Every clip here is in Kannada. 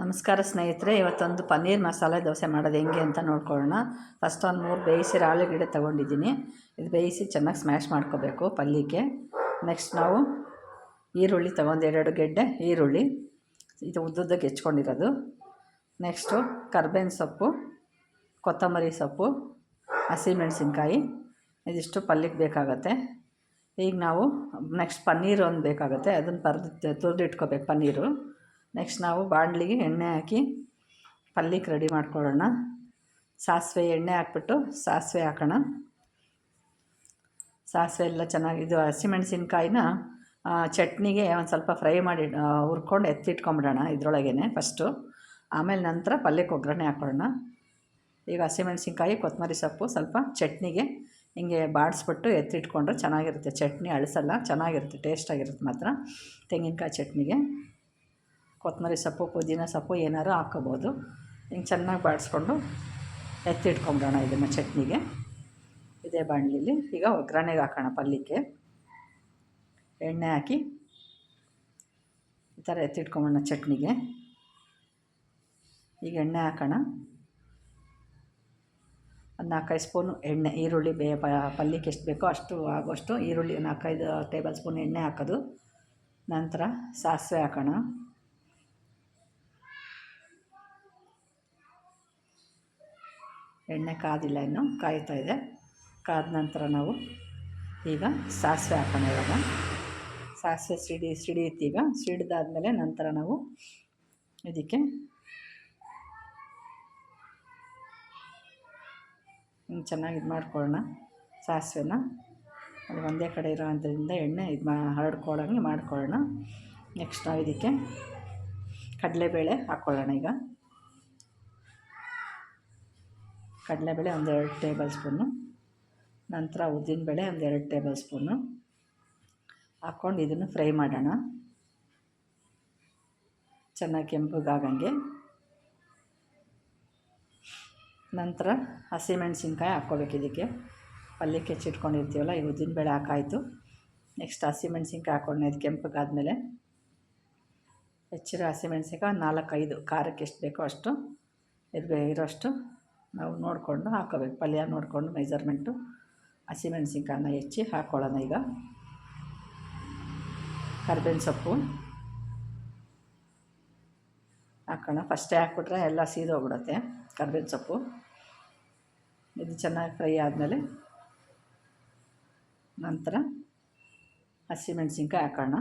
ನಮಸ್ಕಾರ ಸ್ನೇಹಿತರೆ, ಇವತ್ತೊಂದು ಪನ್ನೀರ್ ಮಸಾಲೆ ದೋಸೆ ಮಾಡೋದು ಹೆಂಗೆ ಅಂತ ನೋಡ್ಕೊಳ್ಳೋಣ. ಫಸ್ಟ್ ಒಂದು ಮೂರು ಬೇಯಿಸಿರೋ ಆಲೂಗಡ್ಡೆ ತೊಗೊಂಡಿದ್ದೀನಿ. ಇದು ಬೇಯಿಸಿ ಚೆನ್ನಾಗಿ ಸ್ಮ್ಯಾಶ್ ಮಾಡ್ಕೋಬೇಕು ಪಲ್ಯಕ್ಕೆ ನೆಕ್ಸ್ಟ್ ನಾವು ಈರುಳ್ಳಿ ತೊಗೊಂಡು ಎರಡು ಗೆಡ್ಡೆ ಈರುಳ್ಳಿ. ಇದು ಉದ್ದುದ್ದಕ್ಕೆ ಹೆಚ್ಕೊಂಡಿರೋದು. ನೆಕ್ಸ್ಟು ಕರ್ಬೇವಿನ ಸೊಪ್ಪು, ಕೊತ್ತಂಬರಿ ಸೊಪ್ಪು, ಹಸಿಮೆಣಸಿನ್ಕಾಯಿ. ಇದಿಷ್ಟು ಪಲ್ಯಕ್ಕೆ ಬೇಕಾಗತ್ತೆ. ಈಗ ನಾವು ನೆಕ್ಸ್ಟ್ ಪನ್ನೀರ್ ಒಂದು ಬೇಕಾಗುತ್ತೆ. ಅದನ್ನು ಪರ್ದು, ತುರಿದಿಟ್ಕೋಬೇಕು ಪನ್ನೀರು. ನೆಕ್ಸ್ಟ್ ನಾವು ಬಾಣಲಿಗೆ ಎಣ್ಣೆ ಹಾಕಿ ಪಲ್ಯಕ್ಕೆ ರೆಡಿ ಮಾಡ್ಕೊಳ್ಳೋಣ. ಸಾಸಿವೆ ಎಣ್ಣೆ ಹಾಕ್ಬಿಟ್ಟು ಸಾಸಿವೆ ಹಾಕೋಣ. ಸಾಸಿವೆ ಎಲ್ಲ ಚೆನ್ನಾಗಿ ಇದು ಹಸಿಮೆಣಸಿನ್ಕಾಯಿನ ಚಟ್ನಿಗೆ ಒಂದು ಸ್ವಲ್ಪ ಫ್ರೈ ಮಾಡಿ ಹುರ್ಕೊಂಡು ಎತ್ತಿಟ್ಕೊಂಬಿಡೋಣ ಇದ್ರೊಳಗೇ ಫಸ್ಟು ಆಮೇಲೆ ನಂತರ ಪಲ್ಯಕ್ಕೆ ಒಗ್ಗರಣೆ ಹಾಕೊಳ್ಳೋಣ ಈಗ ಹಸಿಮೆಣಸಿನ್ಕಾಯಿ ಕೊತ್ತಂಬರಿ ಸೊಪ್ಪು ಸ್ವಲ್ಪ ಚಟ್ನಿಗೆ ಹಿಂಗೆ ಬಾಡಿಸ್ಬಿಟ್ಟು ಎತ್ತಿಟ್ಕೊಂಡ್ರೆ ಚೆನ್ನಾಗಿರುತ್ತೆ. ಚಟ್ನಿ ಅಳಿಸಲ್ಲ, ಚೆನ್ನಾಗಿರುತ್ತೆ ಟೇಸ್ಟಾಗಿರುತ್ತೆ ಮಾತ್ರ ತೆಂಗಿನಕಾಯಿ ಚಟ್ನಿಗೆ. ಕೊತ್ತಂಬರಿ ಸೊಪ್ಪು, ಪುದೀನ ಸೊಪ್ಪು ಏನಾರು ಹಾಕೋಬೋದು ಹಿಂಗೆ ಚೆನ್ನಾಗಿ ಬಾಡಿಸ್ಕೊಂಡು ಎತ್ತಿಟ್ಕೊಂಬಿಡೋಣ ಇದನ್ನು ಚಟ್ನಿಗೆ. ಇದೇ ಬಾಣಲಿಲಿ. ಈಗ ಒಗ್ಗರಣೆಗೆ ಹಾಕೋಣ ಪಲ್ಯಕ್ಕೆ. ಎಣ್ಣೆ ಹಾಕಿ ಈ ಥರ ಎತ್ತಿಟ್ಕೊಂಬೋಣ ಚಟ್ನಿಗೆ. ಈಗ ಎಣ್ಣೆ ಹಾಕೋಣ. ಒಂದು ನಾಲ್ಕೈದು ಸ್ಪೂನು ಎಣ್ಣೆ, ಈರುಳ್ಳಿ ಬೇ ಪಲ್ಯಕ್ಕೆ ಎಷ್ಟು ಬೇಕೋ ಅಷ್ಟು ಆಗೋಷ್ಟು ಈರುಳ್ಳಿ ನಾಲ್ಕೈದು ಟೇಬಲ್ ಸ್ಪೂನ್ ಎಣ್ಣೆ ಹಾಕೋದು. ನಂತರ ಸಾಸಿವೆ ಹಾಕೋಣ. ಎಣ್ಣೆ ಕಾದಿಲ್ಲ ಇನ್ನು, ಕಾಯ್ತಾ ಇದೆ. ಕಾದ ನಂತರ ನಾವು ಈಗ ಸಾಸಿವೆ ಹಾಕೋಣ ಇವಾಗ. ಸಾಸಿವೆ ಸಿಡಿ ಸಿಡಿಯುತ್ತೀಗ ಸಿಡಿದಾದಮೇಲೆ ನಂತರ ನಾವು ಇದಕ್ಕೆ ಚೆನ್ನಾಗಿ ಇದು ಮಾಡ್ಕೊಳ್ಳೋಣ ಸಾಸಿವೆನ. ಅದು ಒಂದೇ ಕಡೆ ಇರೋವಂಥದ್ರಿಂದ ಎಣ್ಣೆ ಇದು ಮಾ, ಹರಡ್ಕೊಳ್ಳೋಂಗೆ ಮಾಡ್ಕೊಳ್ಳೋಣ. ನೆಕ್ಸ್ಟ್ ನಾವು ಇದಕ್ಕೆ ಕಡಲೆಬೇಳೆ ಹಾಕ್ಕೊಳ್ಳೋಣ ಈಗ. ಕಡಲೆಬೇಳೆ ಒಂದೆರಡು ಟೇಬಲ್ ಸ್ಪೂನು, ನಂತರ ಉದ್ದಿನಬೇಳೆ ಒಂದೆರಡು ಟೇಬಲ್ ಸ್ಪೂನು. ಹಾಕ್ಕೊಂಡು ಇದನ್ನು ಫ್ರೈ ಮಾಡೋಣ. ಚೆನ್ನಾಗಿ ಕೆಂಪಗಾಗಂಗೆ. ನಂತರ ಹಸಿಮೆಣಸಿನ್ಕಾಯಿ ಹಾಕ್ಕೋಬೇಕು ಇದಕ್ಕೆ. ಪಲ್ಯಕ್ಕೆ ಹೆಚ್ಚಿಟ್ಕೊಂಡಿರ್ತೀವಲ್ಲ ಉದ್ದಿನ ಉದ್ದಿನಬೇಳೆ ಹಾಕಾಯಿತು. ನೆಕ್ಸ್ಟ್ ಹಸಿಮೆಣಸಿನ್ಕಾಯಿ ಹಾಕ್ಕೊಂಡು ಇದು ಕೆಂಪಗಾದ್ಮೇಲೆ. ಹೆಚ್ಚಿರೋ ಹಸಿಮೆಣಸಿನ್ಕಾಯಿ ನಾಲ್ಕೈದು, ಖಾರಕ್ಕೆ ಎಷ್ಟು ಬೇಕೋ ಅಷ್ಟು ಇರಬೇ ಇರೋಷ್ಟು ನಾವು ನೋಡಿಕೊಂಡು ಹಾಕೋಬೇಕು. ಪಲ್ಯ ನೋಡಿಕೊಂಡು ಮೆಜರ್ಮೆಂಟು. ಹಸಿಮೆಣಸಿನ್ಕಾಯನ್ನ ಹೆಚ್ಚಿ ಹಾಕ್ಕೊಳ್ಳೋಣ ಈಗ. ಕರ್ಬೇವಿನ ಸೊಪ್ಪು. ಹಾಕೋಣ. ಫಸ್ಟೇ ಹಾಕ್ಬಿಟ್ರೆ ಎಲ್ಲ ಸೀದೋಗ್ಬಿಡುತ್ತೆ ಕರ್ಬೇವಿನ ಸೊಪ್ಪು. ಇದು ಚೆನ್ನಾಗಿ ಫ್ರೈ ಆದಮೇಲೆ ನಂತರ ಹಸಿಮೆಣ್ಸಿನ್ಕಾಯಿ ಹಾಕೋಣ.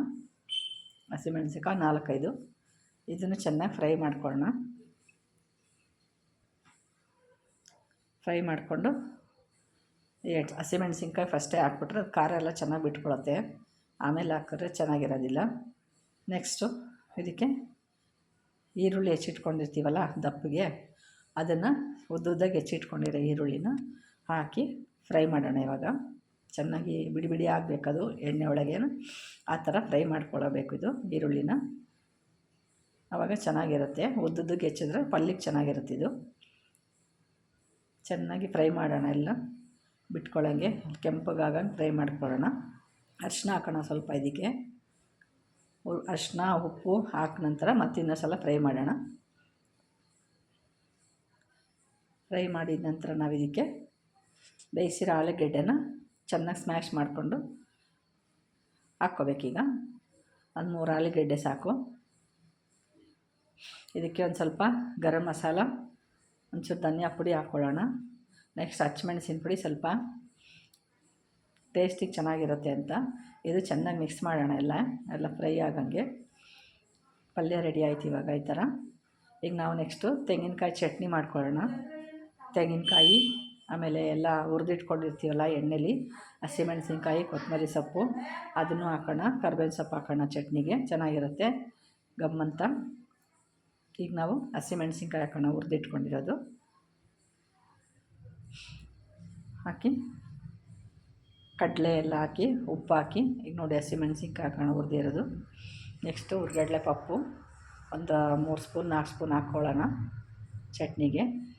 ಹಸಿಮೆಣ್ಸಿನ್ಕಾಯಿ ನಾಲ್ಕೈದು. ಇದನ್ನು ಚೆನ್ನಾಗಿ ಫ್ರೈ ಮಾಡ್ಕೊಳ್ಳೋಣ. ಫ್ರೈ ಮಾಡಿಕೊಂಡು ಹಸಿಮೆಣ್ಸಿನ್ಕಾಯಿ ಫಸ್ಟೇ ಹಾಕ್ಬಿಟ್ರೆ ಅದು ಖಾರ ಎಲ್ಲ ಚೆನ್ನಾಗಿ ಬಿಟ್ಕೊಳತ್ತೆ ಆಮೇಲೆ ಹಾಕಿದ್ರೆ ಚೆನ್ನಾಗಿರೋದಿಲ್ಲ. ನೆಕ್ಸ್ಟು ಇದಕ್ಕೆ ಈರುಳ್ಳಿ ಹೆಚ್ಚಿಟ್ಕೊಂಡಿರ್ತೀವಲ್ಲ ದಪ್ಪಗೆ, ಅದನ್ನು ಉದ್ದುದ್ದಾಗಿ ಹೆಚ್ಚಿಟ್ಕೊಂಡಿರೋ ಈರುಳ್ಳಿನ ಹಾಕಿ ಫ್ರೈ ಮಾಡೋಣ ಇವಾಗ. ಚೆನ್ನಾಗಿ ಬಿಡಿ ಬಿಡಿ ಆಗಬೇಕದು ಎಣ್ಣೆ ಒಳಗೆ ಆ ಥರ ಫ್ರೈ ಮಾಡ್ಕೊಳ್ಳಬೇಕು ಇದು ಈರುಳ್ಳಿನ. ಆವಾಗ ಚೆನ್ನಾಗಿರುತ್ತೆ. ಉದ್ದುದ್ದಕ್ಕೆ ಹೆಚ್ಚಿದ್ರೆ ಪಲ್ಯಕ್ಕೆ ಚೆನ್ನಾಗಿರುತ್ತೆ ಇದು. ಚೆನ್ನಾಗಿ ಫ್ರೈ ಮಾಡೋಣ ಎಲ್ಲ. ಬಿಟ್ಕೊಳ್ಳೋಂಗೆ ಕೆಂಪಗಾಗಂಗೆ ಫ್ರೈ ಮಾಡ್ಕೊಳ್ಳೋಣ. ಅರಿಶಿನ ಹಾಕೋಣ ಸ್ವಲ್ಪ ಇದಕ್ಕೆ. ಅರಿಶಿನ ಉಪ್ಪು ಹಾಕಿ ನಂತರ ಮತ್ತೆ ಇನ್ನೊಂದು ಸಲ ಫ್ರೈ ಮಾಡೋಣ. ಫ್ರೈ ಮಾಡಿದ ನಂತರ ನಾವು ಇದಕ್ಕೆ ಬೇಯಿಸಿರೋ ಆಲೂಗೆಡ್ಡೆನ ಚೆನ್ನಾಗಿ ಸ್ಮ್ಯಾಶ್ ಮಾಡಿಕೊಂಡು ಹಾಕ್ಕೋಬೇಕೀಗ. ಒಂದು ಮೂರು ಆಲೂಗೆಡ್ಡೆ ಸಾಕು. ಇದಕ್ಕೆ ಒಂದು ಸ್ವಲ್ಪ ಗರಂ ಮಸಾಲ ಒಂಚೂರು ಧನಿಯಾ ಪುಡಿ ಹಾಕ್ಕೊಳ್ಳೋಣ ನೆಕ್ಸ್ಟ್ ಹಚ್ಮೆಣ್ಸಿನ ಪುಡಿ ಸ್ವಲ್ಪ. ಟೇಸ್ಟಿಗೆ ಚೆನ್ನಾಗಿರುತ್ತೆ ಅಂತ. ಇದು ಚೆನ್ನಾಗಿ ಮಿಕ್ಸ್ ಮಾಡೋಣ ಎಲ್ಲ. ಎಲ್ಲ ಫ್ರೈ ಆಗಂಗೆ. ಪಲ್ಯ ರೆಡಿ ಆಯ್ತು ಇವಾಗ ಈ ಥರ. ಈಗ ನಾವು ನೆಕ್ಸ್ಟು ತೆಂಗಿನಕಾಯಿ ಚಟ್ನಿ ಮಾಡ್ಕೊಳ್ಳೋಣ. ತೆಂಗಿನಕಾಯಿ, ಆಮೇಲೆ ಎಲ್ಲ ಹುರಿದಿಟ್ಕೊಂಡಿರ್ತೀವಲ್ಲ ಎಣ್ಣೆಲಿ, ಹಸಿಮೆಣಸಿನ್ಕಾಯಿ, ಕೊತ್ತಂಬರಿ ಸೊಪ್ಪು. ಅದನ್ನು ಹಾಕೋಣ. ಕರ್ಬೇವಿನ ಸೊಪ್ಪು ಹಾಕೋಣ ಚಟ್ನಿಗೆ. ಚೆನ್ನಾಗಿರುತ್ತೆ. ಗಮ್ಮಂತ. ಈಗ ನಾವು ಹಸಿಮೆಣ್ಸಿನ್ಕಾಯಿ ಹಾಕೋಣ, ಹುರಿದಿಟ್ಕೊಂಡಿರೋದು. ಹಾಕಿ, ಕಡಲೆ ಎಲ್ಲ ಹಾಕಿ, ಉಪ್ಪು ಹಾಕಿ, ಈಗ ನೋಡಿ ಹಸಿಮೆಣ್ಸಿನ್ಕಾಯಿ ಹಾಕೋಣ, ಹುರಿದಿರೋದು. ನೆಕ್ಸ್ಟು ಹುರ್ಗಡ್ಲೆ ಪಪ್ಪು, ಒಂದು ಮೂರು ಸ್ಪೂನ್, ನಾಲ್ಕು ಸ್ಪೂನ್ ಹಾಕ್ಕೊಳ್ಳೋಣ ಚಟ್ನಿಗೆ.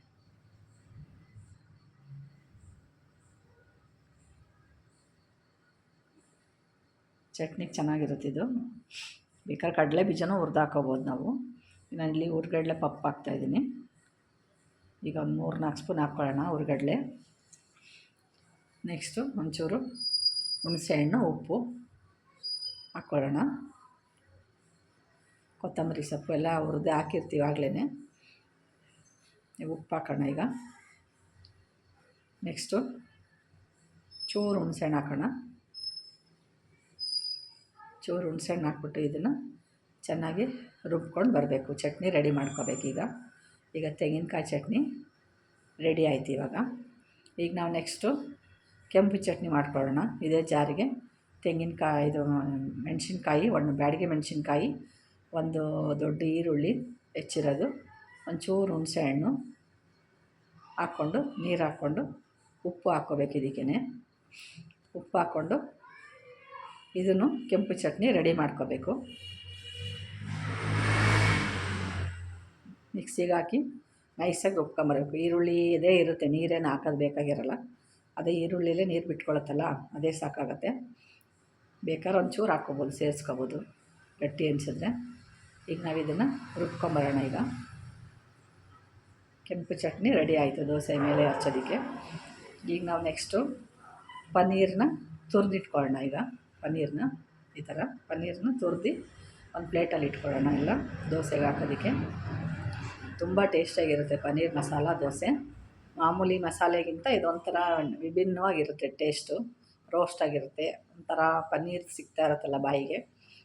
ಚಟ್ನಿಗೆ ಚೆನ್ನಾಗಿರುತ್ತೆ ಇದು. ಬೇಕಾದ್ರೆ ಕಡಲೆ ಬೀಜನೂ ಹುರ್ದು ನಾವು. ನಾನಿಲ್ಲಿ ಹುರ್ಗಡ್ಲೆ ಪಪ್ಪು ಹಾಕ್ತಾಯಿದ್ದೀನಿ. ಈಗ ಒಂದು ಮೂರು ನಾಲ್ಕು ಸ್ಪೂನ್ ಹಾಕ್ಕೊಳ್ಳೋಣ ಹುರ್ಗಡ್ಲೆ. ನೆಕ್ಸ್ಟು ಒಂಚೂರು ಹುಣಸೆಹಣ್ಣು, ಉಪ್ಪು ಹಾಕ್ಕೊಳ್ಳೋಣ. ಕೊತ್ತಂಬರಿ ಸೊಪ್ಪು ಎಲ್ಲ ಹುರಿದು ಹಾಕಿರ್ತೀವಿ ಆಗಲೇ ಉಪ್ಪು ಹಾಕೋಣ ಈಗ. ನೆಕ್ಸ್ಟು ಚೂರು ಹುಣಸೆಹಣ್ಣು ಹಾಕೋಣ. ಚೂರು ಹುಣಸೆಹಣ್ಣು ಹಾಕ್ಬಿಟ್ಟು ಇದನ್ನು ಚೆನ್ನಾಗಿ ರುಬ್ಕೊಂಡು ಬರಬೇಕು. ಚಟ್ನಿ ರೆಡಿ ಮಾಡ್ಕೋಬೇಕೀಗ ಈಗ. ತೆಂಗಿನಕಾಯಿ ಚಟ್ನಿ ರೆಡಿ ಆಯ್ತು ಇವಾಗ. ಈಗ ನಾವು ನೆಕ್ಸ್ಟು ಕೆಂಪು ಚಟ್ನಿ ಮಾಡ್ಕೊಳ್ಳೋಣ. ಇದೇ ಜಾರಿಗೆ ತೆಂಗಿನಕಾಯಿ, ಇದು ಮೆಣಸಿನ್ಕಾಯಿ, ಒಂದು ಬ್ಯಾಡಿಗೆ ಮೆಣಸಿನ್ಕಾಯಿ, ಒಂದು ದೊಡ್ಡ ಈರುಳ್ಳಿ ಹೆಚ್ಚಿರೋದು, ಒಂಚೂರು ಹುಣಸೆ ಹಣ್ಣು ಹಾಕ್ಕೊಂಡು, ನೀರು ಹಾಕ್ಕೊಂಡು ಉಪ್ಪು ಹಾಕ್ಕೋಬೇಕು ಇದಕ್ಕೇ ಉಪ್ಪು ಹಾಕ್ಕೊಂಡು ಇದನ್ನು ಕೆಂಪು ಚಟ್ನಿ ರೆಡಿ ಮಾಡ್ಕೋಬೇಕು. ಮಿಕ್ಸಿಗೆ ಹಾಕಿ ನೈಸಾಗಿ ರುಬ್ಕೊಂಬರ್ಬೇಕು ಈರುಳ್ಳಿ ಇದೇ ಇರುತ್ತೆ ನೀರೇನು ಹಾಕೋದು ಬೇಕಾಗಿರಲ್ಲ. ಅದೇ ಈರುಳ್ಳಿಲೇ ನೀರು ಬಿಟ್ಕೊಳತ್ತಲ್ಲ, ಅದೇ ಸಾಕಾಗತ್ತೆ. ಬೇಕಾದ್ರೆ ಒಂಚೂರು ಹಾಕ್ಕೊಬೋದು, ಸೇರಿಸ್ಕೊಬೋದು, ಗಟ್ಟಿ ಅನಿಸಿದ್ರೆ. ಈಗ ನಾವು ಇದನ್ನು ರುಬ್ಕೊಂಬರೋಣ ಈಗ. ಕೆಂಪು ಚಟ್ನಿ ರೆಡಿ ಆಯಿತು ದೋಸೆ ಮೇಲೆ ಹಚ್ಚೋದಕ್ಕೆ. ಈಗ ನಾವು ನೆಕ್ಸ್ಟು ಪನ್ನೀರನ್ನ ತುರಿದಿಟ್ಕೊಳ್ಳೋಣ ಈಗ. ಪನ್ನೀರನ್ನ ಈ ಥರ ಪನ್ನೀರನ್ನ ತುರಿದು ಒಂದು ಪ್ಲೇಟಲ್ಲಿ ಇಟ್ಕೊಳ್ಳೋಣ ಎಲ್ಲ ದೋಸೆಗೆ ಹಾಕೋದಕ್ಕೆ. ತುಂಬ ಟೇಸ್ಟಿಯಾಗಿರುತ್ತೆ ಪನ್ನೀರ್ ಮಸಾಲ ದೋಸೆ. ಮಾಮೂಲಿ ಮಸಾಲೆಗಿಂತ ಇದೊಂಥರ ವಿಭಿನ್ನವಾಗಿರುತ್ತೆ ಟೇಸ್ಟು ರೋಸ್ಟ್ ಆಗಿರುತ್ತೆ ಒಂಥರ ಪನ್ನೀರ್ ಸಿಗ್ತಾ ಇರುತ್ತಲ್ಲ ಬಾಯಿಗೆ.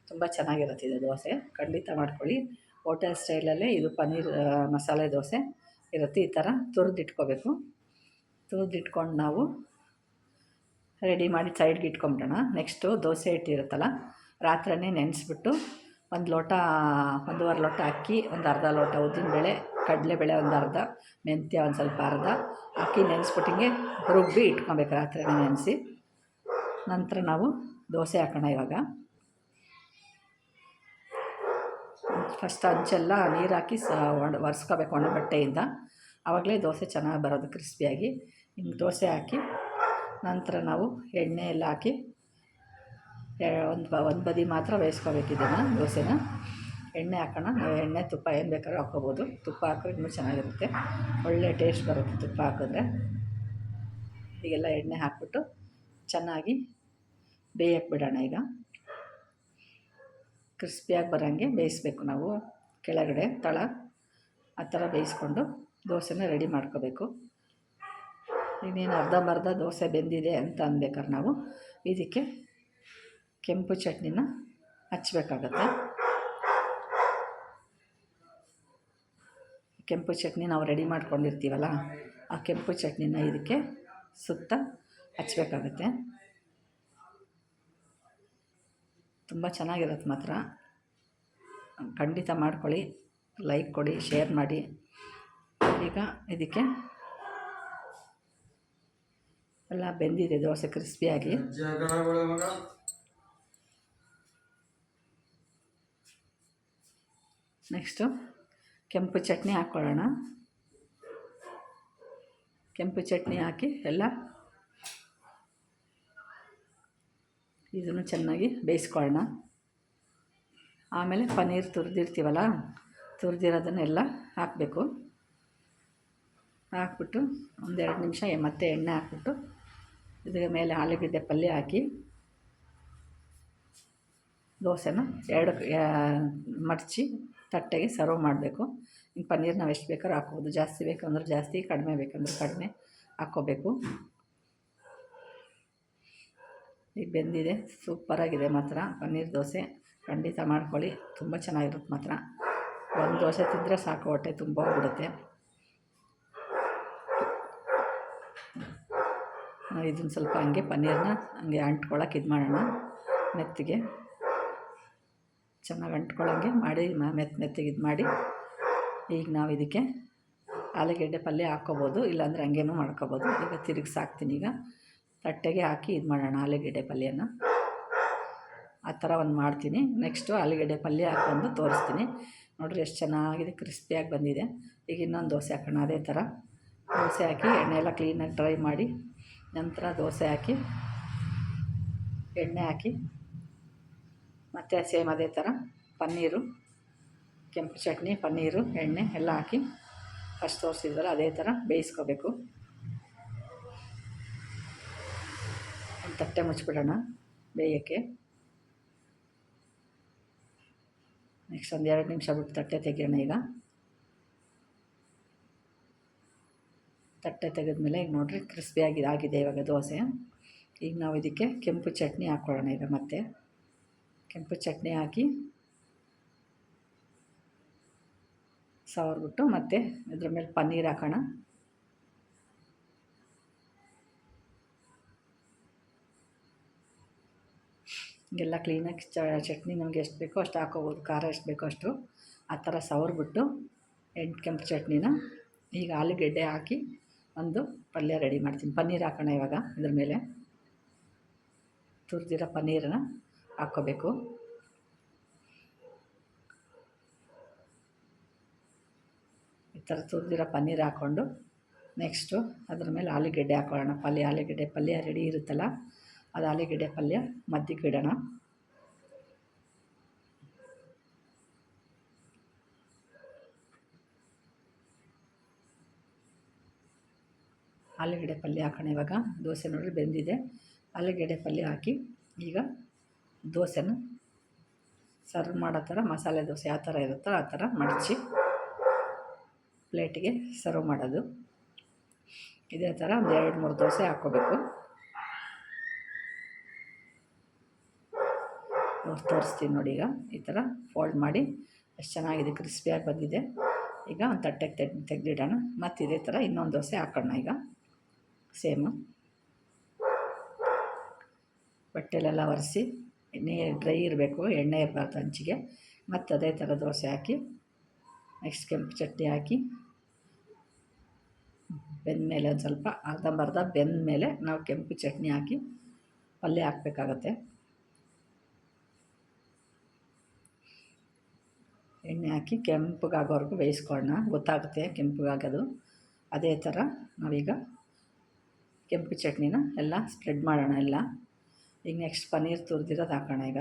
ತುಂಬ ಚೆನ್ನಾಗಿರುತ್ತೆ ಇದು ದೋಸೆ. ಖಂಡಿತ ಮಾಡ್ಕೊಳ್ಳಿ. ಹೋಟೆಲ್ ಸ್ಟೈಲಲ್ಲೇ ಇದು ಪನ್ನೀರ್ ಮಸಾಲೆ ದೋಸೆ ಇರುತ್ತೆ. ಈ ಥರ ತುರಿದಿಟ್ಕೋಬೇಕು. ತುರಿದಿಟ್ಕೊಂಡು ನಾವು ರೆಡಿ ಮಾಡಿ ಸೈಡ್ಗೆ ಇಟ್ಕೊಂಬಿಡೋಣ. ನೆಕ್ಸ್ಟು ದೋಸೆ ಹಿಟ್ಟಿರುತ್ತಲ್ಲ ರಾತ್ರಿಯೇ ನೆನೆಸ್ಬಿಟ್ಟು ಒಂದು ಲೋಟ, ಒಂದೂವರೆ ಲೋಟ ಅಕ್ಕಿ, ಒಂದು ಅರ್ಧ ಲೋಟ ಕಡಲೆ ಕಡಲೆಬೇಳೆ ಒಂದು ಅರ್ಧ, ಮೆಂತ್ಯ ಒಂದು ಸ್ವಲ್ಪ ಅರ್ಧ. ಅಕ್ಕಿ ನೆನೆಸ್ಬಿಟ್ಟಿಂಗೆ ರುಬ್ಬಿ ಇಟ್ಕೊಬೇಕು ರಾತ್ರಿ ನೆನೆಸಿ. ನಂತರ ನಾವು ದೋಸೆ ಹಾಕೋಣ ಇವಾಗ. ಫಸ್ಟ್ ಅಂಚೆಲ್ಲ ನೀರು ಹಾಕಿ ಸ, ಒಣ, ಒರೆಸ್ಕೋಬೇಕು ಒಣ ಬಟ್ಟೆಯಿಂದ. ಆವಾಗಲೇ ದೋಸೆ ಚೆನ್ನಾಗಿ ಬರೋದು ಕ್ರಿಸ್ಪಿಯಾಗಿ. ಹಿಂಗೆ ದೋಸೆ ಹಾಕಿ ನಂತರ ನಾವು ಎಣ್ಣೆ ಎಲ್ಲ ಹಾಕಿ ಒಂದು ಬ, ಒಂದು ಬದಿ ಮಾತ್ರ ಬೇಯಿಸ್ಕೋಬೇಕು ಇದನ್ನು ದೋಸೆನ. ಎಣ್ಣೆ ಹಾಕೋಣ. ನಾವು ಎಣ್ಣೆ, ತುಪ್ಪ ಏನು ಬೇಕಾದ್ರೂ ಹಾಕ್ಕೋಬೋದು. ತುಪ್ಪ ಹಾಕಿದ್ರೆ ಇನ್ನೂ ಚೆನ್ನಾಗಿರುತ್ತೆ. ಒಳ್ಳೆ ಟೇಸ್ಟ್ ಬರುತ್ತೆ ತುಪ್ಪ ಹಾಕಿದ್ರೆ. ಈಗೆಲ್ಲ ಎಣ್ಣೆ ಹಾಕ್ಬಿಟ್ಟು ಚೆನ್ನಾಗಿ ಬೇಯಕ್ಕೆ ಬಿಡೋಣ ಈಗ. ಕ್ರಿಸ್ಪಿಯಾಗಿ ಬರೋಂಗೆ ಬೇಯಿಸ್ಬೇಕು ನಾವು. ಕೆಳಗಡೆ ತಳ ಆ ಥರ ಬೇಯಿಸ್ಕೊಂಡು ದೋಸೆನ ರೆಡಿ ಮಾಡ್ಕೋಬೇಕು. ಇನ್ನೇನು ಅರ್ಧಂಬರ್ಧ ದೋಸೆ ಬೆಂದಿದೆ ಅಂತ ಅನ್ಬೇಕಾರೆ ನಾವು ಇದಕ್ಕೆ ಕೆಂಪು ಚಟ್ನಿನ ಹಚ್ಬೇಕಾಗತ್ತೆ. ಕೆಂಪು ಚಟ್ನಿ ನಾವು ರೆಡಿ ಮಾಡ್ಕೊಂಡಿರ್ತೀವಲ್ಲ, ಆ ಕೆಂಪು ಚಟ್ನಿನ ಇದಕ್ಕೆ ಸುತ್ತ ಹಚ್ಬೇಕಾಗತ್ತೆ. ತುಂಬ ಚೆನ್ನಾಗಿರುತ್ತೆ ಮಾತ್ರ. ಖಂಡಿತ ಮಾಡ್ಕೊಳ್ಳಿ, ಲೈಕ್ ಕೊಡಿ, ಶೇರ್ ಮಾಡಿ. ಈಗ ಇದಕ್ಕೆ ಎಲ್ಲ ಬೆಂದಿದೆ, ದೋಸೆ ಕ್ರಿಸ್ಪಿಯಾಗಿ. ನೆಕ್ಸ್ಟು ಕೆಂಪು ಚಟ್ನಿ ಹಾಕ್ಕೊಳ್ಳೋಣ ಕೆಂಪು ಚಟ್ನಿ ಹಾಕಿ ಎಲ್ಲ ಇದನ್ನು ಚೆನ್ನಾಗಿ ಬೇಯಿಸ್ಕೊಳ್ಳೋಣ. ಆಮೇಲೆ ಪನ್ನೀರ್ ತುರಿದಿರ್ತೀವಲ್ಲ, ತುರಿದಿರೋದನ್ನೆಲ್ಲ ಹಾಕಬೇಕು. ಹಾಕ್ಬಿಟ್ಟು ಒಂದೆರಡು ನಿಮಿಷ ಮತ್ತೆ ಎಣ್ಣೆ ಹಾಕ್ಬಿಟ್ಟು ಇದ್ರ ಮೇಲೆ ಆಲೂಗಡ್ಡೆ ಪಲ್ಯ ಹಾಕಿ, ದೋಸೆನ ಎರಡು ಮಡಚಿ ತಟ್ಟೆಗೆ ಸರ್ವ್ ಮಾಡಬೇಕು. ಹಿಂಗೆ ಪನ್ನೀರ್ ನಾವು ಎಷ್ಟು ಬೇಕಾದ್ರೂ ಹಾಕ್ಬೋದು. ಜಾಸ್ತಿ ಬೇಕಂದ್ರೆ ಜಾಸ್ತಿ, ಕಡಿಮೆ ಬೇಕಂದ್ರೆ ಕಡಿಮೆ ಹಾಕ್ಕೋಬೇಕು. ಈಗ ಬೆಂದಿದೆ. ಸೂಪರಾಗಿದೆ ಮಾತ್ರ. ಪನ್ನೀರ್ ದೋಸೆ. ಖಂಡಿತ ಮಾಡ್ಕೊಳ್ಳಿ. ತುಂಬ ಚೆನ್ನಾಗಿರುತ್ತೆ ಮಾತ್ರ. ಒಂದು ದೋಸೆ ತಿಂದರೆ ಸಾಕು. ಹೊಟ್ಟೆ ತುಂಬ ಹೋಗ್ಬಿಡುತ್ತೆ. ಇದನ್ನು ಸ್ವಲ್ಪ ಹಂಗೆ ಪನ್ನೀರನ್ನ ಹಂಗೆ ಅಂಟ್ಕೊಳಕ್ಕೆ ಇದು ಮಾಡೋಣ. ಮೆತ್ತಿಗೆ. ಚೆನ್ನಾಗಿ ಅಂಟ್ಕೊಳ್ಳೋಂಗೆ ಮಾಡಿ ಮೆತ್ತ ಮೆತ್ತಗೆ ಇದು ಮಾಡಿ. ಈಗ ನಾವು ಇದಕ್ಕೆ ಆಲೂಗೆಡ್ಡೆ ಪಲ್ಯ ಹಾಕ್ಕೋಬೋದು, ಇಲ್ಲಾಂದರೆ ಹಂಗೇನೂ ಮಾಡ್ಕೋಬೋದು. ಈಗ ತಿರುಗಿಸಿ ಹಾಕ್ತೀನಿ ಈಗ. ತಟ್ಟೆಗೆ ಹಾಕಿ ಇದು ಮಾಡೋಣ ಆಲೂಗೆಡ್ಡೆ ಪಲ್ಯನ. ಆ ಥರ ಒಂದು ಮಾಡ್ತೀನಿ. ನೆಕ್ಸ್ಟು ಆಲೂಗೆಡ್ಡೆ ಪಲ್ಯ ಹಾಕ್ಕೊಂಡು ತೋರಿಸ್ತೀನಿ. ನೋಡಿರಿ ಎಷ್ಟು ಚೆನ್ನಾಗಿದೆ, ಕ್ರಿಸ್ಪಿಯಾಗಿ ಬಂದಿದೆ. ಈಗ ಇನ್ನೊಂದು ದೋಸೆ ಹಾಕೋಣ, ಅದೇ ಥರ. ದೋಸೆ ಹಾಕಿ ಎಣ್ಣೆ ಎಲ್ಲ ಕ್ಲೀನಾಗಿ ಡ್ರೈ ಮಾಡಿ, ನಂತರ ದೋಸೆ ಹಾಕಿ, ಎಣ್ಣೆ ಹಾಕಿ ಮತ್ತು ಸೇಮ್ ಅದೇ ಥರ ಪನ್ನೀರು, ಕೆಂಪು ಚಟ್ನಿ, ಪನ್ನೀರು, ಎಣ್ಣೆ ಎಲ್ಲ ಹಾಕಿ ಫಸ್ಟ್ ತೋರಿಸಿದ್ವಲ್ಲ ಅದೇ ಥರ ಬೇಯಿಸ್ಕೋಬೇಕು. ಒಂದು ತಟ್ಟೆ ಮುಚ್ಚಿಬಿಡೋಣ ಬೇಯೋಕ್ಕೆ. ನೆಕ್ಸ್ಟ್ ಒಂದು ಎರಡು ನಿಮಿಷ ಬಿಟ್ಟು ತಟ್ಟೆ ತೆಗಿಯೋಣ ಈಗ. ತಟ್ಟೆ ತೆಗೆದ್ಮೇಲೆ ಈಗ ನೋಡಿರಿ ಕ್ರಿಸ್ಪಿಯಾಗಿ ಆಗಿದೆ ಇವಾಗ ದೋಸೆ. ಈಗ ನಾವು ಇದಕ್ಕೆ ಕೆಂಪು ಚಟ್ನಿ ಹಾಕ್ಕೊಳ್ಳೋಣ ಈಗ ಮತ್ತೆ. ಕೆಂಪು ಚಟ್ನಿ ಹಾಕಿ ಸವರ್ಬಿಟ್ಟು ಮತ್ತು ಇದ್ರ ಮೇಲೆ ಪನ್ನೀರ್ ಹಾಕೋಣ. ಎಲ್ಲ ಕ್ಲೀನಾಗಿ ಚಟ್ನಿ ನಮ್ಗೆ ಎಷ್ಟು ಬೇಕೋ ಅಷ್ಟು ಹಾಕೋಬೋದು, ಖಾರ ಎಷ್ಟು ಬೇಕೋ ಅಷ್ಟು. ಆ ಥರ ಸವರ್ಬಿಟ್ಟು ಎಂಟು ಕೆಂಪು ಚಟ್ನಿನ ಈಗ ಆಲೂಗೆಡ್ಡೆ ಹಾಕಿ ಒಂದು ಪಲ್ಯ ರೆಡಿ ಮಾಡ್ತೀನಿ. ಪನ್ನೀರ್ ಹಾಕೋಣ ಇವಾಗ ಇದ್ರ ಮೇಲೆ. ತುರಿದಿರೋ ಪನ್ನೀರನ್ನ ಹಾಕ್ಕೋಬೇಕು. ಈ ಥರ ತುರಿದಿರೋ ಪನ್ನೀರ್ ಹಾಕ್ಕೊಂಡು ನೆಕ್ಸ್ಟು ಅದ್ರ ಮೇಲೆ ಆಲೂಗೆಡ್ಡೆ ಹಾಕೊಳ್ಳೋಣ ಪಲ್ಯ, ಆಲೂಗೆಡ್ಡೆ ಪಲ್ಯ ರೆಡಿ ಇರುತ್ತಲ್ಲ, ಅದು ಆಲೂಗೆಡ್ಡೆ ಪಲ್ಯ ಮದ್ದಿಗೆ ಇಡೋಣ. ಆಲೂಗೆಡ್ಡೆ ಪಲ್ಯ ಹಾಕೋಣ ಇವಾಗ. ದೋಸೆ ನೋಡಿದ್ರೆ ಬೆಂದಿದೆ. ಆಲೂಗೆಡ್ಡೆ ಪಲ್ಯ ಹಾಕಿ ಈಗ ದೋಸೆನ ಸರ್ವ್ ಮಾಡೋ ಥರ, ಮಸಾಲೆ ದೋಸೆ ಯಾವ ಥರ ಇರುತ್ತೋ ಆ ಥರ ಮಡಚಿ ಪ್ಲೇಟಿಗೆ ಸರ್ವ್ ಮಾಡೋದು. ಇದೇ ಥರ ಒಂದು ಎರಡು, ಮೂರು ದೋಸೆ ಹಾಕ್ಕೋಬೇಕು. ತೋರಿಸ್ತೀನಿ ನೋಡಿ ಈಗ. ಈ ಥರ ಫೋಲ್ಡ್ ಮಾಡಿ ಎಷ್ಟು ಚೆನ್ನಾಗಿದೆ ಕ್ರಿಸ್ಪಿಯಾಗಿ ಬಂದಿದೆ. ಈಗ ಒಂದು ತಟ್ಟೆಗೆ ತೆಗ್, ತೆಗೆದಿಡೋಣ. ಮತ್ತು ಇದೇ ಥರ ಇನ್ನೊಂದು ದೋಸೆ ಹಾಕೋಣ ಈಗ. ಸೇಮು. ಬಟ್ಟೆಲೆಲ್ಲ ಒರೆಸಿ. ಎಣ್ಣೆ ಡ್ರೈ ಇರಬೇಕು, ಎಣ್ಣೆ ಇರಬಾರ್ದು ಹಂಚಿಗೆ ಮತ್ತು ಅದೇ ಥರ ದೋಸೆ ಹಾಕಿ, ನೆಕ್ಸ್ಟ್ ಕೆಂಪು ಚಟ್ನಿ ಹಾಕಿ, ಬೆಂದಮೇಲೆ ಒಂದು ಸ್ವಲ್ಪ ಅರ್ಧಂಬರ್ಧ ಬೆಂದ ಮೇಲೆ ನಾವು ಕೆಂಪು ಚಟ್ನಿ ಹಾಕಿ ಪಲ್ಯ ಹಾಕಬೇಕಾಗತ್ತೆ. ಎಣ್ಣೆ ಹಾಕಿ ಕೆಂಪಗಾಗೋವರೆಗೂ ಬೇಯಿಸ್ಕೊಳ್ಳೋಣ. ಗೊತ್ತಾಗುತ್ತೆ ಕೆಂಪಗಾಗೋದು. ಅದೇ ಥರ ನಾವೀಗ ಕೆಂಪು ಚಟ್ನಿನ ಎಲ್ಲ ಸ್ಪ್ರೆಡ್ ಮಾಡೋಣ ಎಲ್ಲ. ಈಗ ನೆಕ್ಸ್ಟ್ ಪನ್ನೀರ್ ತುರಿದಿರೋದು ಹಾಕೋಣ ಈಗ.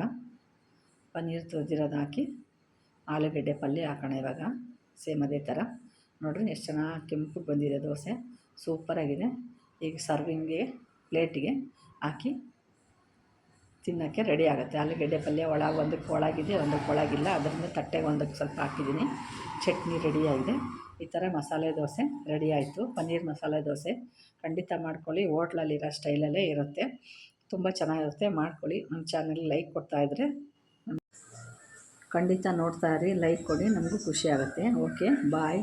ಪನ್ನೀರ್ ತುರಿದಿರೋದು ಹಾಕಿ ಆಲೂಗಡ್ಡೆ ಪಲ್ಯ ಹಾಕೋಣ ಇವಾಗ. ಸೇಮ್ ಅದೇ ಥರ ನೋಡಿರಿ ಎಷ್ಟು ಚೆನ್ನಾಗಿ ಕೆಂಪು ಬಂದಿದೆ ದೋಸೆ. ಸೂಪರಾಗಿದೆ ಈಗ ಸರ್ವಿಂಗ್ಗೆ ಪ್ಲೇಟಿಗೆ ಹಾಕಿ ತಿನ್ನೋಕ್ಕೆ ರೆಡಿ ಆಗುತ್ತೆ. ಆಲೂಗಡ್ಡೆ ಪಲ್ಯ ಒಳಗೆ ಒಂದಕ್ಕೆ ಒಳಗಿದೆ ಒಂದಕ್ಕೆ ಒಳಗಿಲ್ಲ. ಅದರಿಂದ ತಟ್ಟೆಗೆ ಒಂದಕ್ಕೆ ಸ್ವಲ್ಪ ಹಾಕಿದ್ದೀನಿ. ಚಟ್ನಿ ರೆಡಿಯಾಗಿದೆ ಈ ಥರ ಮಸಾಲೆ ದೋಸೆ ರೆಡಿ ಆಯಿತು. ಪನ್ನೀರ್ ಮಸಾಲೆ ದೋಸೆ ಖಂಡಿತ ಮಾಡ್ಕೊಳ್ಳಿ. ಹೋಟ್ಲಲ್ಲಿರೋ ಸ್ಟೈಲಲ್ಲೇ ಇರುತ್ತೆ. ತುಂಬ ಚೆನ್ನಾಗಿರುತ್ತೆ, ಮಾಡ್ಕೊಳ್ಳಿ. ನಮ್ಮ ಚಾನಲ್ ಲೈಕ್ ಕೊಡ್ತಾಯಿದ್ರೆ ಖಂಡಿತ ನೋಡ್ತಾ ಇರಿ, ಲೈಕ್ ಕೊಡಿ, ನಮಗೂ ಖುಷಿ ಆಗುತ್ತೆ. Okay, bye.